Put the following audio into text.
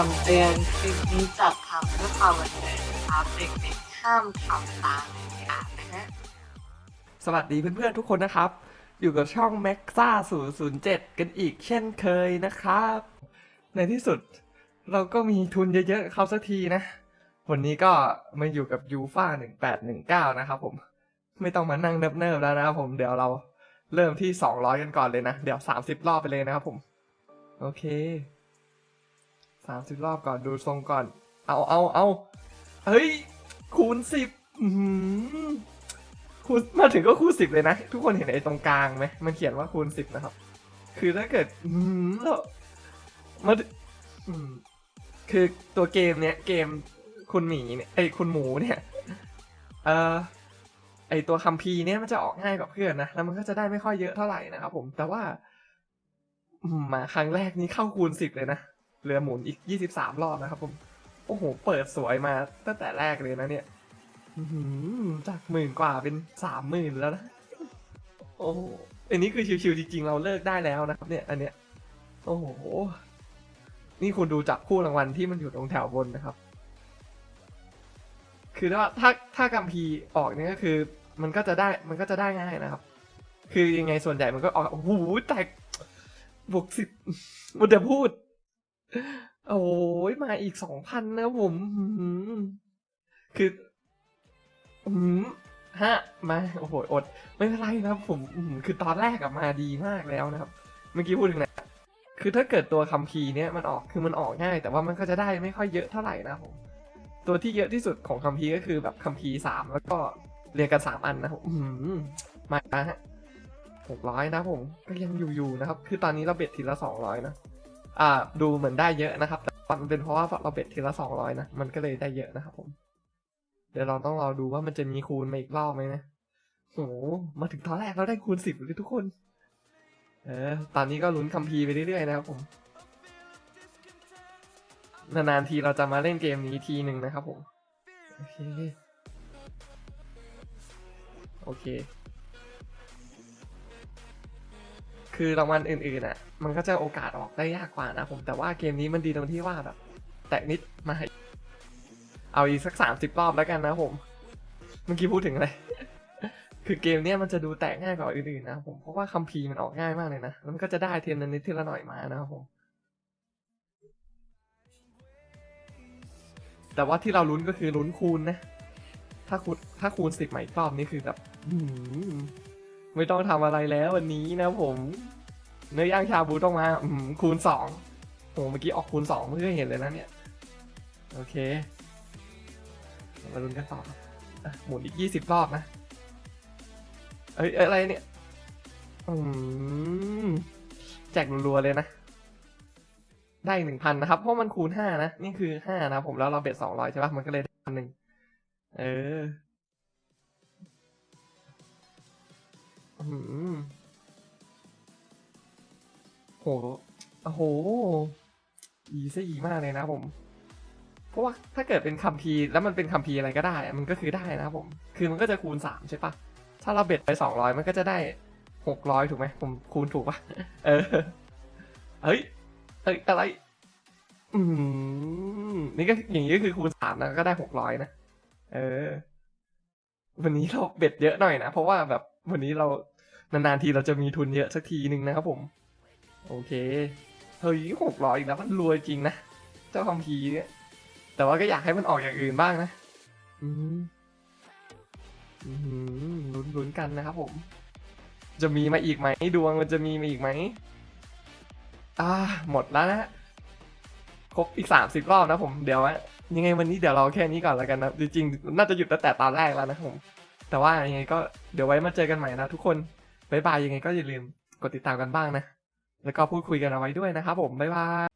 คำเตือนคลิปนี้จัดทำเพื่อความบันเทิงนะครับเด็กๆห้ามทำตามเด็ดขาดนะฮะสวัสดีเพื่อนๆทุกคนนะครับ อยู่กับช่อง m a x a 007 กันอีกเช่นเคยนะครับ ในที่สุดเราก็มีทุนเยอะๆเข้าสักทีนะ วันนี้ก็มาอยู่กับยูฟ่า1819 นะครับผม ไม่ต้องมานั่งเนิบๆแล้วนะครับผมเดี๋ยวเราเริ่มที่ 200 กันก่อนเลยนะ เดี๋ยว 30 รอบไปเลยนะครับผม โอเค 30รอบก่อนดูทรงก่อน เอาเอาเอาเฮ้ย คูณ10อือหือคูณมาถึงก็คูณสิบเลยนะ ทุกคนเห็นไอ้ตรงกลางไหมมันเขียนว่าคูณสิบนะครับ คือถ้าเกิดอืมแล้วมาคือตัวเกมเนี้ยเกมคุณหมีเนี่ยไอ้คุณหมูเนี่ยเอ่อไอตัวคัมภีเนี่ยมันจะออกง่ายกว่าเพื่อนนะแล้วมันก็จะได้ไม่ค่อยเยอะเท่าไหร่นะครับผมแต่ว่ามาครั้งแรกนี้เข้าคูณสิบเลยนะ เรือหมุนอีกยี่สิบสามรอบนะครับผม โอ้โห เปิดสวยมาตั้งแต่แรกเลยนะเนี่ยจากหมื่นกว่าเป็นสามหมื่นแล้วนะ โอ้โหอันนี้คือชิวๆจริงๆ เราเลิกได้แล้วนะครับ เนี่ย อันเนี้ย โอ้โห นี่คุณดูจากคู่รางวัลที่มันอยู่ตรงแถวบนนะครับ คือว่าถ้าถ้ากัมพีออกเนี่ยก็คือ มันก็จะได้มันก็จะได้ง่ายนะครับ คือยังไงส่วนใหญ่มันก็ออกโอ้โหแตกบวกสิบมันจะพูด โอ้ยมาอีกสองพันนะผม คือหือคืออืมฮะมาโอ้โหอด ไม่เป็นไรนะครับผมคือตอนแรกอะมาดีมากแล้วนะครับ เมื่อกี้พูดถึงนะคือถ้าเกิดตัวคัมภีร์เนี้ยมันออกคือมันออกง่าย แต่ว่ามันก็จะได้ไม่ค่อยเยอะเท่าไหร่นะผมตัวที่เยอะที่สุดของคัมภีร์ก็คือแบบคัมภีร์สามแล้วก็เรียงกันสามอันนะครับอืมมาฮะหกร้อยนะผมก็ยังอยู่ๆนะครับ คือตอนนี้เราเบ็ดทีละสองร้อยนะ อ่าดูเหมือนได้เยอะนะครับ แต่ว่ามันเป็นเพราะว่าเราเบ็ดทีละสองร้อยนะ มันก็เลยได้เยอะนะครับผม เดี๋ยวเราต้องรอดูว่ามันจะมีคูณมาอีกรอบไหมนะโหมาถึงตอนแรกเราได้คูณสิบเลยทุกคน เออ ตอนนี้ก็ลุ้นคัมภีร์ไปเรื่อยๆนะครับผม นานๆทีเราจะมาเล่นเกมนี้ทีหนึ่งนะครับผม โอเค โอเค คือรางวัลอื่นๆอะ มันก็จะโอกาสออกได้ยากกว่านะผมแต่ว่าเกมนี้มันดีตรงที่ว่าแบบ แตะนิดมาเอาอีกสักสามสิบรอบแล้วกันนะผมเมื่อกี้พูดถึงอะไรคือเกมเนี้ยมันจะดูแตกง่ายกว่าอื่นๆนะผมเพราะว่าคัมภีร์มันออกง่ายมากเลยนะแล้วมันก็จะได้เทียนนิดทีละหน่อยมานะครับผมแต่ว่าที่เราลุ้นก็คือลุ้นคูณนะ ถ้าคูณถ้าคูณสิบใหม่รอบนี้คือแบบอื้อหือ ไม่ต้องทำอะไรแล้ววันนี้นะผมเนื้อย่างชาบูต้องมาอื้อหือคูณสองโหเมื่อกี้ออกคูณสองไม่เคยเห็นเลยนะเนี่ย โอเคมาลุ้นกันต่ออะหมุนอีกยี่สิบรอบนะ เอ้ยเอ้ยอะไรเนี่ย อืมแจกรัวๆเลยนะ ได้หนึ่งพันนะครับ เพราะมันคูณห้านะ นี่คือห้านะผมแล้วเราเบ็ดสองร้อยใช่ปะมันก็เลยได้พันหนึ่งเออ โหโอ้โห อีซี่มากเลยนะผม เพราะว่าถ้าเกิดเป็นคัมภีร์แล้วมันเป็นคัมภีร์อะไรก็ได้ มันก็คือได้นะผม คือมันก็จะคูณสามใช่ปะถ้าเราเบ็ดไปสองร้อยมันก็จะได้หกร้อยถูกไหมผมคูณถูกปะเออ เฮ้ยเอ้ย อะไร อืม นี่ก็อย่างนี้ก็คือคูณสามนะก็ได้หกร้อยนะ เออ วันนี้เราเบ็ดเยอะหน่อยนะ เพราะว่าแบบวันนี้เรา นานๆทีเราจะมีทุนเยอะสักทีหนึ่งนะครับผม โอเคเฮ้ยหกร้อยอีกแล้วมันรวยจริงนะ เจ้าคัมภีเนี่ยแต่ว่าก็อยากให้มันออกอย่างอื่นบ้างนะอืมอืมลุ้นลุ้นกันนะครับผม จะมีมาอีกไหมดวงมันจะมีมาอีกไหมอ่าหมดแล้วนะครบอีกสามสิบรอบนะผมเดี๋ยวอะยังไงวันนี้เดี๋ยวเราแค่นี้ก่อนแล้วกันนะจริงๆน่าจะหยุดตั้งแต่ตอนแรกแล้วนะผม แต่ว่ายังไงก็เดี๋ยวไว้มาเจอกันใหม่นะทุกคน บ๊ายบายยังไงก็อย่าลืมกดติดตามกันบ้างนะ แล้วก็พูดคุยกันเอาไว้ด้วยนะครับผมบ๊ายบาย